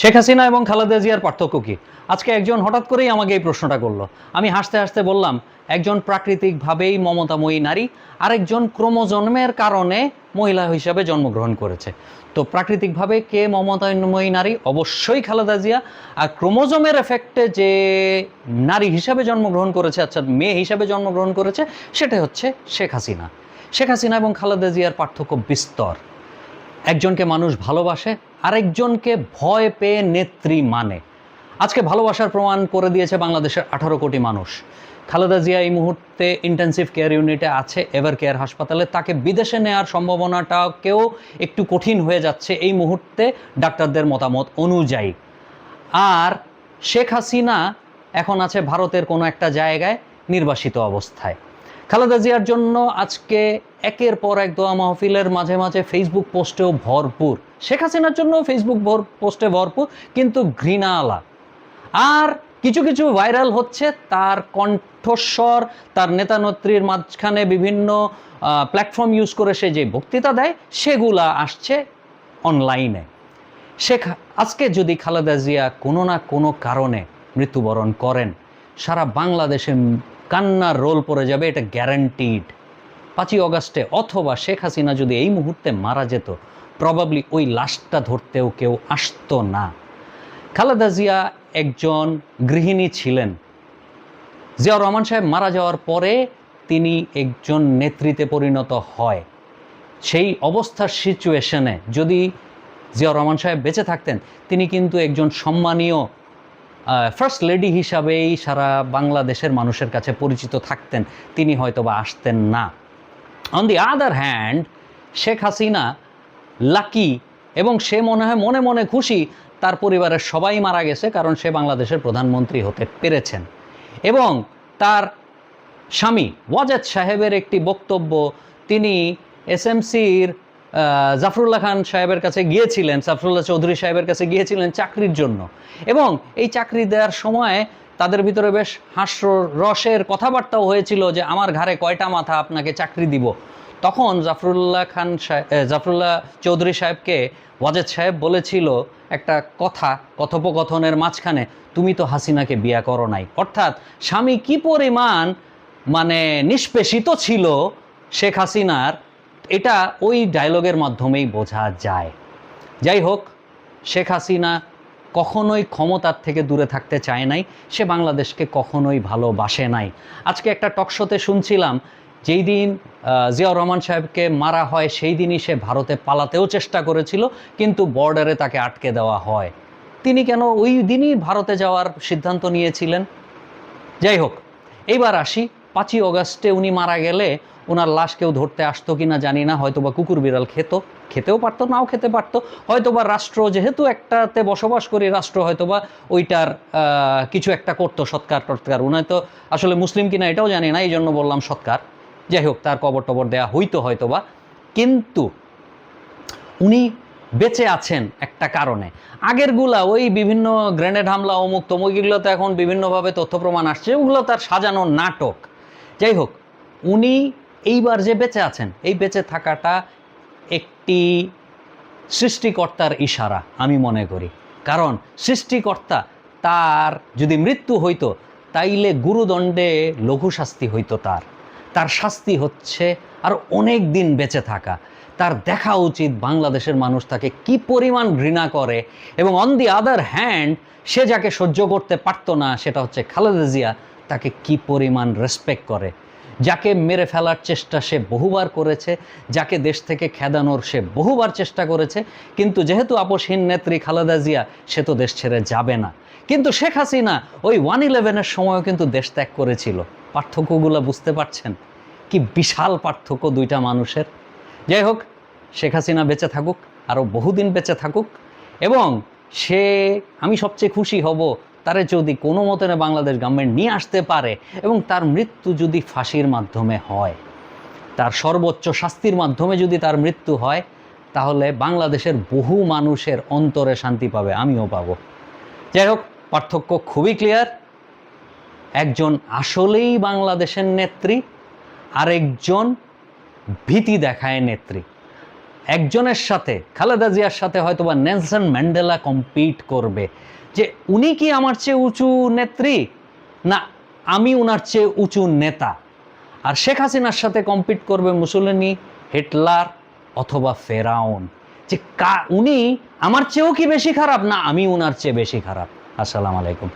শেখ হাসিনা এবং খালেদা জিয়ার পার্থক্য কি? আজকে একজন হঠাৎ করেই আমাকে এই প্রশ্নটা করল। আমি হাসতে হাসতে বললাম, একজন প্রাকৃতিকভাবেই মমতাময়ী নারী, আরেকজন ক্রোমোজন্মের কারণে মহিলা হিসাবে জন্মগ্রহণ করেছে। তো প্রাকৃতিকভাবে কে মমতাময়ী নারী? অবশ্যই খালেদা জিয়া। আর ক্রোমোজোমের এফেক্টে যে নারী হিসাবে জন্মগ্রহণ করেছে আচ্ছা মেয়ে হিসাবে জন্মগ্রহণ করেছে, সেটা হচ্ছে শেখ হাসিনা। শেখ হাসিনা এবং খালেদা জিয়ার পার্থক্য বিস্তর। একজনকে মানুষ ভালোবাসে আরেকজনকে ভয় পেয়ে নেত্রী মানে। আজকে ভালোবাসার প্রমাণ করে দিয়েছে বাংলাদেশের আঠারো কোটি মানুষ। খালেদা জিয়া এই মুহূর্তে ইন্টেন্সিভ কেয়ার ইউনিটে আছে এভার কেয়ার হাসপাতালে। তাকে বিদেশে নেওয়ার সম্ভাবনাটাকেও একটু কঠিন হয়ে যাচ্ছে এই মুহূর্তে ডাক্তারদের মতামত অনুযায়ী। আর শেখ হাসিনা এখন আছে ভারতের কোনো একটা জায়গায় নির্বাসিত অবস্থায়। খালেদা জিয়ার জন্য আজকে একের পর এক দোয়া মাহফিলের মাঝে মাঝে ফেসবুক পোস্টেও ভরপুর। শেখ হাসিনার জন্য ফেসবুক ভর পোস্টে ভরপুর, কিন্তু ঘৃণা আলা আর কিছু কিছু ভাইরাল হচ্ছে, তার কণ্ঠস্বর, তার নেতানেত্রীর মাঝখানে বিভিন্ন প্ল্যাটফর্ম ইউজ করে সে যে বক্তৃতা দেয়, সেগুলা আসছে অনলাইনে শেখ, আজকে যদি খালেদা জিয়া কোনো না কোনো কারণে মৃত্যুবরণ করেন, সারা বাংলাদেশে কান্নার রোল পড়ে যাবে, এটা গ্যারান্টিড পাঁচই অগাস্টে অথবা শেখ হাসিনা যদি এই মুহূর্তে মারা যেত প্রবাবলি ওই লাশটা ধরতেও কেউ আসতো না। খালেদা জিয়া একজন গৃহিণী ছিলেন। জিয়াউর রহমান সাহেব মারা যাওয়ার পরে তিনি একজন নেতৃত্বে পরিণত হয়। সেই অবস্থার সিচুয়েশনে যদি জিয়াউর রহমান সাহেব বেঁচে থাকতেন, তিনি কিন্তু একজন সম্মানীয় ফার্স্ট লেডি হিসাবেই সারা বাংলাদেশের মানুষের কাছে পরিচিত থাকতেন। তিনি হয়তো বা আসতেন না। On the other hand Sheikh Hasina lucky এবং সে মনে হয় মনে মনে খুশি তার পরিবারের সবাই মারা গেছে কারণ সে বাংলাদেশের প্রধানমন্ত্রী হতে পেরেছেন। এবং তার স্বামী ওয়াজেদ সাহেবের একটি বক্তব্য, তিনি এসএমসির জাফরুল্লাহ খান সাহেবের কাছে গিয়েছিলেন, জাফরুল্লাহ চৌধুরী সাহেবের কাছে গিয়েছিলেন চাকরির জন্য। এবং এই চাকরি দেওয়ার সময় তাদের ভিতরে বেশ হাস্য রসের কথাবার্তাও হয়েছিল যে, আমার ঘাড়ে কয়টা মাথা আপনাকে চাকরি দিব? তখন জাফরুল্লাহ খান সাহেব জাফরুল্লাহ চৌধুরী সাহেবকে ওয়াজেদ সাহেব বলেছিল একটা কথা কথোপকথনের মাঝখানে, তুমি তো হাসিনাকে বিয়া করো নাই। অর্থাৎ স্বামী কি পরিমাণ মানে নিষ্পেষিত ছিল শেখ হাসিনার এটা ওই ডায়লগের মাধ্যমেই বোঝা যায়। যাই হোক, শেখ হাসিনা কখনোই ক্ষমতার থেকে দূরে থাকতে চায় নাই, সে বাংলাদেশকে কখনোই ভালোবাসে নাই। আজকে একটা টকশোতে শুনছিলাম, যেই দিন জিয়াউর রহমান সাহেবকে মারা হয়, সেই দিনই সে ভারতে পালাতেও চেষ্টা করেছিল, কিন্তু বর্ডারে তাকে আটকে দেওয়া হয়। তিনি কেন ওই দিনই ভারতে যাওয়ার সিদ্ধান্ত নিয়েছিলেন? যাই হোক, এইবার আসি, পাঁচই অগাস্টে উনি মারা গেলে ওনার লাশ কেউ ধরতে আসতো কি না জানি না হয়তো বা কুকুর বিড়াল খেত, খেতেও পারতো, নাও খেতে পারতো। হয়তো বা রাষ্ট্র যেহেতু একটাতে বসবাস করি, রাষ্ট্র হয়তো বা ওইটার কিছু একটা করতো, সৎকার টৎকার। উনি তো আসলে মুসলিম কিনা এটাও জানি না এই জন্য বললাম সৎকার। যাই হোক, তার কবর টবর দেওয়া হইতো হয়তো বা কিন্তু উনি বেঁচে আছেন একটা কারণে। আগেরগুলা ওই বিভিন্ন গ্রেনেড হামলা, অমুক তমুকগুলো তো এখন বিভিন্নভাবে তথ্য প্রমাণ আসছে, ওগুলো তার সাজানো নাটক। যাই হোক, উনি এইবার যে বেঁচে আছেন, এই বেঁচে থাকাটা একটি সৃষ্টিকর্তার ইশারা, আমি মনে করি। কারণ সৃষ্টিকর্তা তার যদি মৃত্যু হইতো, তাইলে গুরুদণ্ডে লঘু শাস্তি হইতো তার। তার শাস্তি হচ্ছে আর অনেক দিন বেঁচে থাকা। তার দেখা উচিত বাংলাদেশের মানুষ তাকে কি পরিমাণ ঘৃণা করে এবং অন দি আদার হ্যান্ড সে যাকে সহ্য করতে পারতো না, সেটা হচ্ছে খালেদা জিয়া, তাকে কি পরিমাণ রেসপেক্ট করে। যাকে মেরে ফেলার চেষ্টা সে বহুবার করেছে, যাকে দেশ থেকে খেদানোর সে বহুবার চেষ্টা করেছে, কিন্তু যেহেতু আপসহীন নেত্রী খালেদা জিয়া, সে তো দেশ ছেড়ে যাবে না। কিন্তু শেখ হাসিনা ওই ওয়ান ইলেভেনের সময়ও কিন্তু দেশ ত্যাগ করেছিল। পার্থক্যগুলো বুঝতে পারছেন? কি বিশাল পার্থক্য দুইটা মানুষের। যাই হোক, শেখ হাসিনা বেঁচে থাকুক, আরও বহুদিন বেঁচে থাকুক, এবং সে, আমি সবচেয়ে খুশি হব তারে যদি কোনো মতনে বাংলাদেশ গভর্নমেন্ট নিয়ে আসতে পারে এবং তার মৃত্যু যদি ফাঁসির মাধ্যমে হয়, তার সর্বোচ্চ শাস্তির মাধ্যমে যদি তার মৃত্যু হয়, তাহলে বাংলাদেশের বহু মানুষের অন্তরে শান্তি পাবে, আমিও পাবো। যাই হোক, পার্থক্য খুবই ক্লিয়ার একজন আসলেই বাংলাদেশের নেত্রী, আরেকজন ভীতি দেখায় নেত্রী। একজনের সাথে, খালেদা জিয়ার সাথে হয়তো বা নেলসন ম্যান্ডেলা কম্পিট করবে। যে উনি কি আমার চেয়ে উঁচু নেত্রী? না, আমি উনার চেয়ে উঁচু নেতা। আর শেখ হাসিনার সাথে কম্পিট করবে মুসলিনি হিটলার অথবা ফেরাউন। যে কা উনি আমার চেয়েও কি বেশি খারাপ? না, আমি উনার চেয়ে বেশি খারাপ। আসসালাম আলাইকুম।